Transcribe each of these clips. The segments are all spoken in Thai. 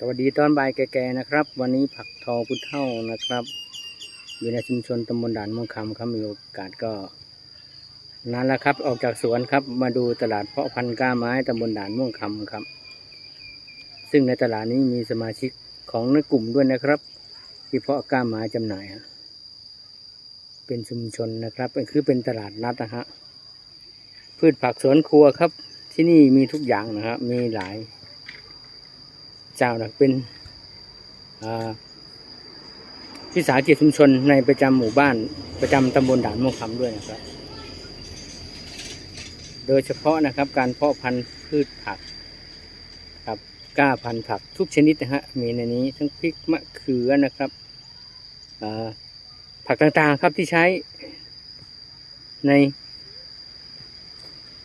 สวัสดีตอนบ่ายแก่ๆนะครับ วันนี้ผักทอพุทเท่านะครับ อยู่ในชุมชนตำบลด่านม่วงคำครับมีโอกาสก็นั่นแหละครับ ออกจากสวนครับ มาดูตลาดเพาะพันธุ์ก้าไม้ตำบลด่านม่วงคำครับ ซึ่งในตลาดนี้มีสมาชิกของในกลุ่มด้วยนะครับที่เพาะก้าไม้จำหน่ายฮะเป็นชุมชนนะครับคือเป็นตลาดนัดนะฮะพืชผักสวนครัวครับ ที่นี่มีทุกอย่างนะครับมีหลาย เจ้านะเป็นอ่าวิสาหกิจชุมชนในประจำหมู่บ้านประจำตำบลด่านม่วงคำด้วยนะครับ โดยเฉพาะนะครับการเพาะพันธุ์พืชผักครับกล้าพันธุ์ผักทุกชนิดนะฮะมีในนี้ทั้งพริกมะเขือนะครับผักต่างๆครับที่ใช้ใน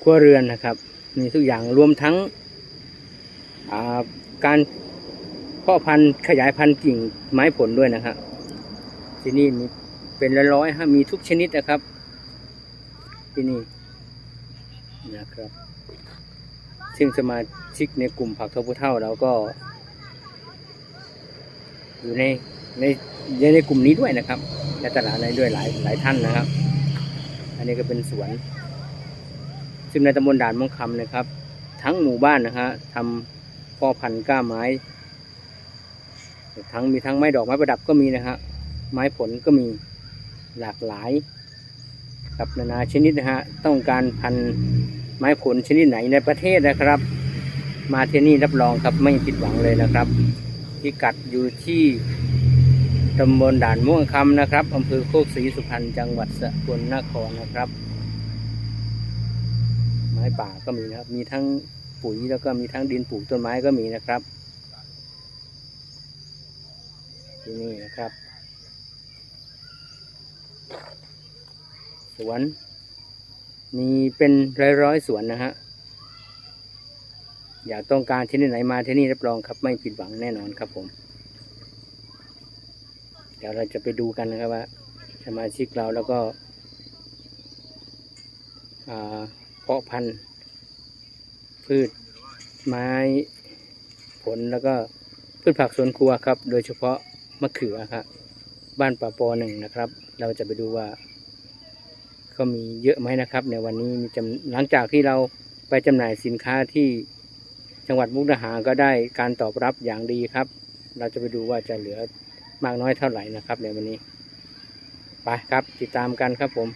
ครัวเรือนนะครับ มีทุกอย่างรวมทั้ง การเพาะพันธุ์ขยายพันธุ์กิ่งไม้ผลด้วยนะครับที่นี่มีเป็นร้อยๆฮะมีทุกชนิดนะครับ ที่นี่นะครับ ซึ่งสมาชิกในกลุ่มผักทบเท่าเราก็ อยู่ในในในกลุ่มนี้ด้วยนะครับในตลาดในด้วยหลายหลายท่านนะครับ อันนี้ก็เป็นสวนซึ่งในตำบลด่านมงคำนะครับ ทั้งหมู่บ้านนะฮะทำ พ่อพันธุ์ก้าไม้ ทั้งมีทั้งไม้ดอกไม้ประดับก็มีนะฮะไม้ผลก็มีหลากหลายกับนานาชนิดนะฮะต้องการพันธุ์ไม้ผลชนิดไหนในประเทศนะครับ มาที่นี่รับรองครับไม่ผิดหวังเลยนะครับพิกัดอยู่ที่ตำบลด่านม่วงคำนะครับอำเภอโคกศรีสุพรรณจังหวัดสกลนครนะครับ ไม้ป่าก็มีนะครับ มีทั้ง ปุ๋ยแล้วก็มีทั้งดินปลูกต้นไม้ก็มีนะครับที่นี่นะครับ สวนมีเป็นร้อยร้อยๆสวนนะฮะอยากต้องการที่ไหนมาที่นี่รับรองครับไม่ผิดหวังแน่นอนครับผม เดี๋ยวเราจะไปดูกันนะครับว่าสมาชิกเราแล้วก็เพาะพันธุ์ พืชไม้ผลแล้วก็พืชผักสวนครัวครับ โดยเฉพาะมะเขือครับบ้านป่าปอหนึ่งนะครับ เราจะไปดูว่าเขามีเยอะไหมนะครับ ในวันนี้มีจำหลังจากที่เราไปจำหน่ายสินค้าที่จังหวัดมุกดาหารก็ได้การตอบรับอย่างดีครับ เราจะไปดูว่าจะเหลือมากน้อยเท่าไหร่นะครับในวันนี้ไปครับติดตามกันครับผม